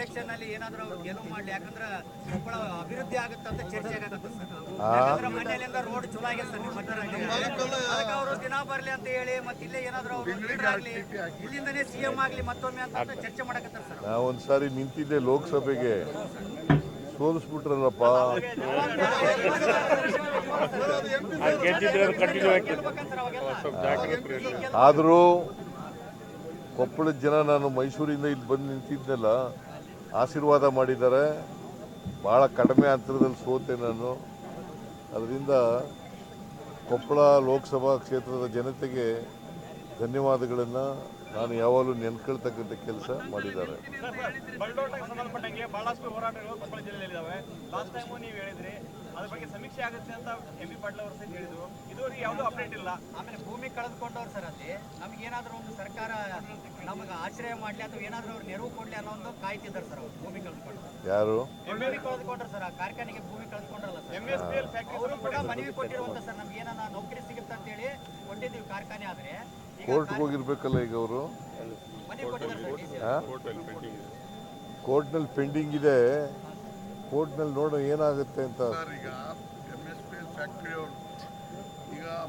ನಲ್ಲಿ ಏನಾದ್ರು ಅವ್ರು ಗೆಲುವು ಮಾಡ್ಲಿ ಯಾಕಂದ್ರೆ ಕೊಪ್ಪಳ ಅಭಿವೃದ್ಧಿ ಅಂತ ಚರ್ಚೆ ಆಗತ್ತೆ ಸರ್ ಮನೆಯಲ್ಲಿಂದ ರೋಡ್ ಚಲೋ ಆಗಿದೆ ಸರ್ ನಿಮ್ಮ ಮಧ್ಯರಾಜ್ಯ. ಅದಕ್ಕೆ ಅವರು ದಿನ ಬರ್ಲಿ ಅಂತ ಹೇಳಿ ಮತ್ತೆ ಇಲ್ಲೇ ಏನಾದ್ರೂ ಅವರು ಲೀಡರ್ ಆಗ್ಲಿ ಇಲ್ಲಿಂದನೇ ಸಿಎಂ ಆಗ್ಲಿ ಮತ್ತೊಮ್ಮೆ ಅಂತ ಚರ್ಚೆ ಮಾಡಕತ್ತಾರೆ ಸರ್. ನಾ ಒಂದ್ಸಾರಿ ನಿಂತಿದ್ದೆ ಲೋಕಸಭೆಗೆ. ಸೋಲಿಸ್ಬಿಟ್ರಲ್ಲಪ್ಪ. ಆದರೂ ಕೊಪ್ಪಳದ ಜನ ನಾನು ಮೈಸೂರಿಂದ ಇಲ್ಲಿ ಬಂದು ನಿಂತಿದ್ನಲ್ಲ ಆಶೀರ್ವಾದ ಮಾಡಿದ್ದಾರೆ. ಭಾಳ ಕಡಿಮೆ ಅಂತರದಲ್ಲಿ ಸೋತೆ ನಾನು. ಅದರಿಂದ ಕೊಪ್ಪಳ ಲೋಕಸಭಾ ಕ್ಷೇತ್ರದ ಜನತೆಗೆ ಧನ್ಯವಾದಗಳನ್ನು ನಾನು ಯಾವಾಗಲೂ ನೆನ್ಕೊಳ್ತಕ್ಕಂಥ ಕೆಲಸ ಮಾಡಿದ್ದಾರೆ. ಬಲ್ಡೋಟಕ್ಕೆ ಸಂಬಂಧಪಟ್ಟಂಗೆ ಬಹಳಷ್ಟು ಹೋರಾಟಗಳು ಕೊಪ್ಪಳ ಜಿಲ್ಲೆಯಲ್ಲಿ ಆಮೇಲೆ ಭೂಮಿ ಕಳೆದುಕೊಂಡವ್ರು ನೀವು ಹೇಳಿದ್ರಿ ನಮ್ಗೆ ಬಗ್ಗೆ ಸಮೀಕ್ಷೆ ಆಗುತ್ತೆ ಎಂ ನಮ್ಗೆ ಆಶ್ರಯ ಮಾಡ್ಲಿ ಅಥವಾ ಏನಾದರೂ ಅವ್ರು ನೆರವು ಕೊಡ್ಲಿ ಅನ್ನೋ ಒಂದು ಕಾಯ್ತಿದ್ದಾರೆ ಸರ್ ಅವ್ರು ಭೂಮಿ ಕಳೆದುಕೊಂಡು. ಯಾರು? ಭೂಮಿ ಕಳೆದುಕೊಂಡ್ರೆ ಸರ್ ಆ ಕಾರ್ಖಾನೆಗೆ ಭೂಮಿ ಕಳೆದುಕೊಂಡ್ರಲ್ಲ sir. M S P L factory ಅವರು ಕೂಡ ಮನವಿ ಕೊಟ್ಟಿರುವಂತ ಸರ್ ನಮ್ಗೆ ಏನಾನ ನೌಕರಿ ಸಿಗುತ್ತೆ ಅಂತ ಹೇಳಿ ಕೊಟ್ಟಿದ್ದೀವಿ ಕಾರ್ಖಾನೆ ಆದ್ರೆ. ಕೋರ್ಟ್ಗೆ ಹೋಗಿರ್ಬೇಕಲ್ಲ ಈಗ ಅವರು? ಕೋರ್ಟ್ನಲ್ಲಿ ಪೆಂಡಿಂಗ್ ಇದೆ. ಕೋರ್ಟ್ನಲ್ಲಿ ನೋಡೋ ಏನಾಗುತ್ತೆ ಅಂತ. ಸರ್ ಈಗ M S P L factory ಅವರು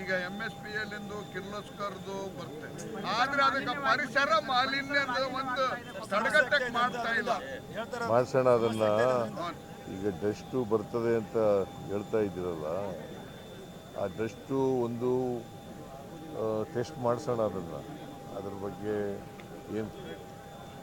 ಈಗ ಎಂ ಎಸ್ ಪಿ ಎಲ್ಲಿಂದು ಕಿರ್ಲೋಸ್ಕರ್ದು ಬರುತ್ತೆ. ಆದ್ರೆ ಅದಕ್ಕೆ ಪರಿಸರ ಮಾಲಿನ್ಯದ ಒಂದು ತಡೆಗಟ್ಟಕ್ಕೆ ಮಾಡ್ತಾ ಇಲ್ಲ. ಭಾಷಣ ಅದನ್ನ ಈಗ ಡಸ್ಟು ಬರ್ತದೆ ಅಂತ ಹೇಳ್ತಾ ಇದ್ದೀರಲ್ಲ ಆ ಡಸ್ಟು ಒಂದು ಟೆಸ್ಟ್ ಮಾಡಿಸೋಣ ಅದನ್ನು. ಅದ್ರ ಬಗ್ಗೆ ಏನು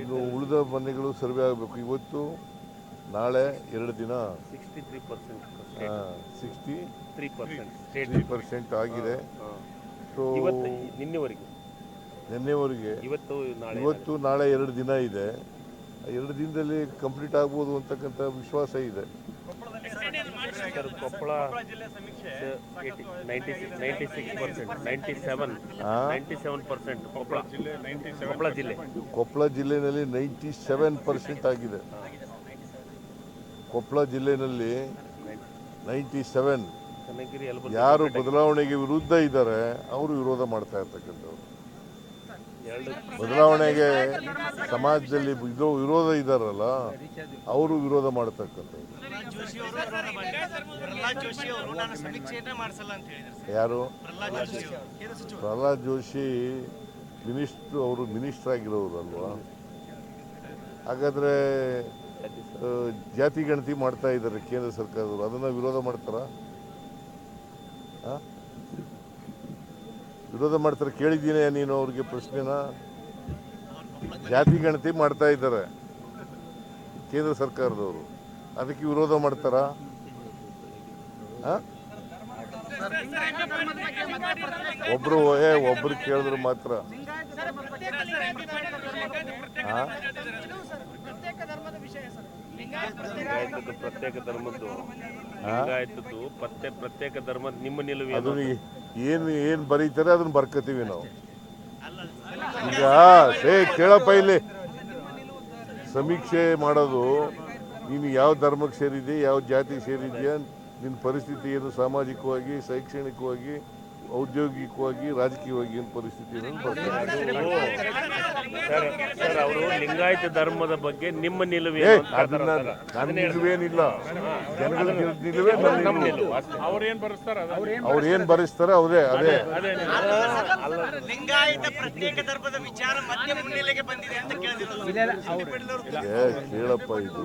ಇನ್ನು ಉಳಿದ ಮನೆಗಳು ಸರ್ವೆ ಆಗಬೇಕು. ಇವತ್ತು ನಾಳೆ ಎರಡು ದಿನ. Sixty three percent sixty three percent three percent ಆಗಿದೆ. ಸೊ ಇವತ್ತು ನಿನ್ನೆವರೆಗೆ? ನಿನ್ನೆವರೆಗೆ. ಇವತ್ತು ನಾಳೆ. ಇವತ್ತು ನಾಳೆ ಎರಡು ದಿನ ಇದೆ. ಎರಡು ದಿನದಲ್ಲಿ ಕಂಪ್ಲೀಟ್ ಆಗ್ಬೋದು ಅಂತಕ್ಕಂಥ ವಿಶ್ವಾಸ ಇದೆ. ಸರ್ ಕೊಪ್ಪಳ ಜಿಲ್ಲೆ ninety ninety six percent ninety seven? Ninety seven percent Koppal. Koppal ಜಿಲ್ಲೆ ಕೊಪ್ಪಳ ಜಿಲ್ಲೆಯಲ್ಲಿ ನೈಂಟಿ ಸೆವೆನ್ ಪರ್ಸೆಂಟ್ ಆಗಿದೆ. ಕೊಪ್ಪಳ ಜಿಲ್ಲೆಯಲ್ಲಿ ನೈಂಟಿ ಸೆವೆನ್ ಯಾರು ಬದಲಾವಣೆಗೆ ವಿರುದ್ಧ ಇದ್ದಾರೆ ಅವರು ವಿರೋಧ ಮಾಡ್ತಾ ಇರ್ತಕ್ಕಂಥವ್ರು. ಬದಲಾವಣೆಗೆ ಸಮಾಜದಲ್ಲಿ ಇದು ವಿರೋಧ ಇದ್ದಾರಲ್ಲ ಅವರು ವಿರೋಧ ಮಾಡತಕ್ಕಂಥದ್ದು ಯಾರು? ಪ್ರಹ್ಲಾದ್ ಜೋಶಿ ಮಿನಿಸ್ಟ್ರು ಅವರು ಮಿನಿಸ್ಟರ್ ಆಗಿರೋರು ಅಲ್ವಾ ಹಾಗಾದ್ರೆ ಜಾತಿ ಗಣತಿ ಮಾಡ್ತಾ ಇದ್ದಾರೆ ಕೇಂದ್ರ ಸರ್ಕಾರದವರು. ಅದನ್ನ ವಿರೋಧ ಮಾಡ್ತಾರ? ವಿರೋಧ ಮಾಡ್ತಾರೆ ಕೇಳಿದ್ದೀನಿ ನೀನು ಅವ್ರಿಗೆ ಪ್ರಶ್ನೆನ? ಜಾತಿ ಗಣತಿ ಮಾಡ್ತಾ ಇದ್ದಾರೆ ಕೇಂದ್ರ ಸರ್ಕಾರದವರು. ಅದಕ್ಕೆ ವಿರೋಧ ಮಾಡ್ತಾರಾ? ಒಬ್ರು ಏ ಒಬ್ರು ಕೇಳಿದ್ರು ಮಾತ್ರ. ಪ್ರತ್ಯೇಕ ಧರ್ಮದ್ದು. ಪ್ರತ್ಯೇಕ ಧರ್ಮದ ನಿಮ್ಮ ನಿಲುವು ಏನು? ಏನು ಬರೀತಾರೆ ಅದನ್ನ ಬರ್ಕೋತೀವಿ ನಾವು ಈಗ ಸೇ ಕೇಳಪ್ಪ ಇಲ್ಲಿ ಸಮೀಕ್ಷೆ ಮಾಡೋದು ನೀನು ಯಾವ ಧರ್ಮಕ್ಕೆ ಸೇರಿದ್ಯಾ ಯಾವ ಜಾತಿಗೆ ಸೇರಿದ್ಯಾ ನಿನ್ನ ಪರಿಸ್ಥಿತಿ ಏನು ಸಾಮಾಜಿಕವಾಗಿ ಶೈಕ್ಷಣಿಕವಾಗಿ ಔದ್ಯೋಗಿಕವಾಗಿ ರಾಜಕೀಯವಾಗಿ ಏನು ಪರಿಸ್ಥಿತಿ ಅವರು ಲಿಂಗಾಯತ ಧರ್ಮದ ಬಗ್ಗೆ ನಿಮ್ಮ ನಿಲುವು ಅದನ್ನ. ನನ್ನ ನಿಲುವೇನಿಲ್ಲ ಜನಗಳ ನಿಲುವೇ ನನ್ನ ನಮ್ಮ ನಿಲುವು ನಿಲುವು ಅಷ್ಟೇ. ಅವ್ರು ಏನು ಭರಿಸ್ತಾರೆ ಅವರೇ ಅದೇ. ಲಿಂಗಾಯತ ಪ್ರತ್ಯೇಕ ಧರ್ಮದ ವಿಚಾರ ಮತ್ತೆ ಮುನ್ನೆಲೆಗೆ ಬಂದಿದೆ ಅಂತ ಕೇಳಪ್ಪ ಇದು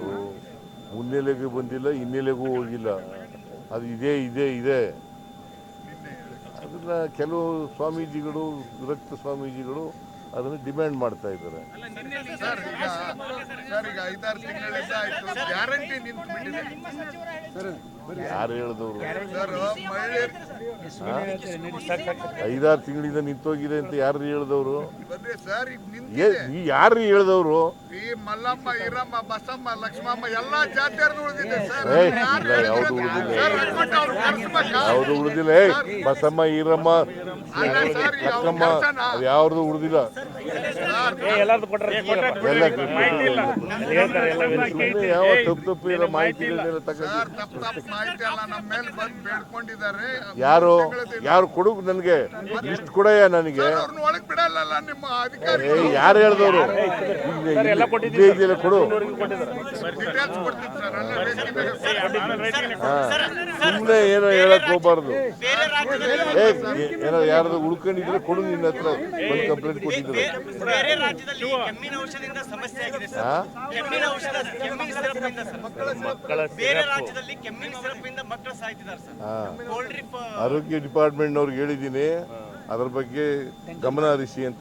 ಮುನ್ನೆಲೆಗೆ ಬಂದಿಲ್ಲ ಹಿನ್ನೆಲೆಗೂ ಹೋಗಿಲ್ಲ ಅದು ಇದೇ ಇದೇ ಇದೆ ಅದನ್ನ ಕೆಲವು ಸ್ವಾಮೀಜಿಗಳು ವಿರಕ್ತ ಸ್ವಾಮೀಜಿಗಳು ಅದನ್ನು ಡಿಮ್ಯಾಂಡ್ ಮಾಡ್ತಾ ಇದ್ದಾರೆ. ಸರ್ ಈಗ ಸರ್ ಈಗ ಐದಾರು ತಿಂಗಳಿಂದ ಆಯ್ತು. ಗ್ಯಾರಂಟಿ ನಿಂತ್ಬಿಟ್ಟಿದೆ. ಯಾರು ಹೇಳಿದವರು? ಐದಾರು ತಿಂಗಳಿಂದ ನಿಂತೋಗಿದೆ ಅಂತ ಯಾರು ಹೇಳಿದವರು? ಯಾರು ಹೇಳಿದವರು? ಈ ಮಲ್ಲಮ್ಮ ಈರಮ್ಮ ಬಸಮ್ಮ ಲಕ್ಷ್ಮಮ್ಮ ಎಲ್ಲಾ ಜಾತಿಯರ್ದು ಉಳಿದಿದೆ ಸರ್. ಇಲ್ಲ, ಯಾವ್ದು ಉಳಿದಿಲ್ಲ. ಯಾವುದು ಉಳಿದಿಲ್ಲ? ಬಸಮ್ಮ ಈರಮ್ಮ ಅಕ್ಕಮ್ಮ ಅದು ಯಾವ್ದು ಉಳಿದಿಲ್ಲ ಎಲ್ಲ ಯಾವ ತಪ್ಪು ತಪ್ಪು ಇಲ್ಲ ಮಾಹಿತಿ ಎಲ್ಲ ನಮ್ಮ ಮೇಲೆ ಬಂದು ಬೇಡ್ಕೊಂಡಿದ್ದಾರೆ ಯಾರು ಯಾರು ಕೊಡು ನನಗೆ ಲಿಸ್ಟ್ ಕೊಡಯ್ಯ ನನಗೆ ಅವ್ರನ್ನ ಒಳಗ್ ಬಿಡಲ್ಲ ನಿಮ್ಮ ಅಧಿಕಾರಿ ಯಾರು ಹೇಳಿದವರು ಕೊಡು ಸುಮ್ಮನೆ ಏನೋ ಹೇಳಕ್ ಹೋಗ್ಬಾರ್ದು ಏನೋ ಯಾರ್ದು ಉಳ್ಕೊಂಡಿದ್ರೆ ಕೊಡು ನಿನ್ನ ಹತ್ರ ಒಂದು ಕಂಪ್ಲೇಂಟ್ ಕೊಟ್ಟಿದ್ರು ಬೇರೆ ರಾಜ್ಯದಲ್ಲಿ ಕೆಮ್ಮಿನ ಔಷಧದಿಂದ ಸಮಸ್ಯೆ ಆಗಿದೆ ಸರ್. ಕೆಮ್ಮಿನ ಔಷಧ ಕೆಮ್ಮಿನ ಸಿರಪ್ನಿಂದ ಸರ್. ಮಕ್ಕಳ ಬೇರೆ ರಾಜ್ಯದಲ್ಲಿ ಕೆಮ್ಮಿನ ಸಿರಪ್ನಿಂದ ಮಕ್ಕಳು ಸಾಯ್ತಿದ್ದಾರೆ ಸರ್. ಹಾ ಕೋಲ್ಡ್ ಡ್ರಿಪ್ ಆರೋಗ್ಯ ಡಿಪಾರ್ಟ್ಮೆಂಟ್ನವ್ರಿಗೆ ಹೇಳಿದ್ದೀನಿ. ಅದ್ರ ಬಗ್ಗೆ ಗಮನ ಹರಿಸಿ ಅಂತ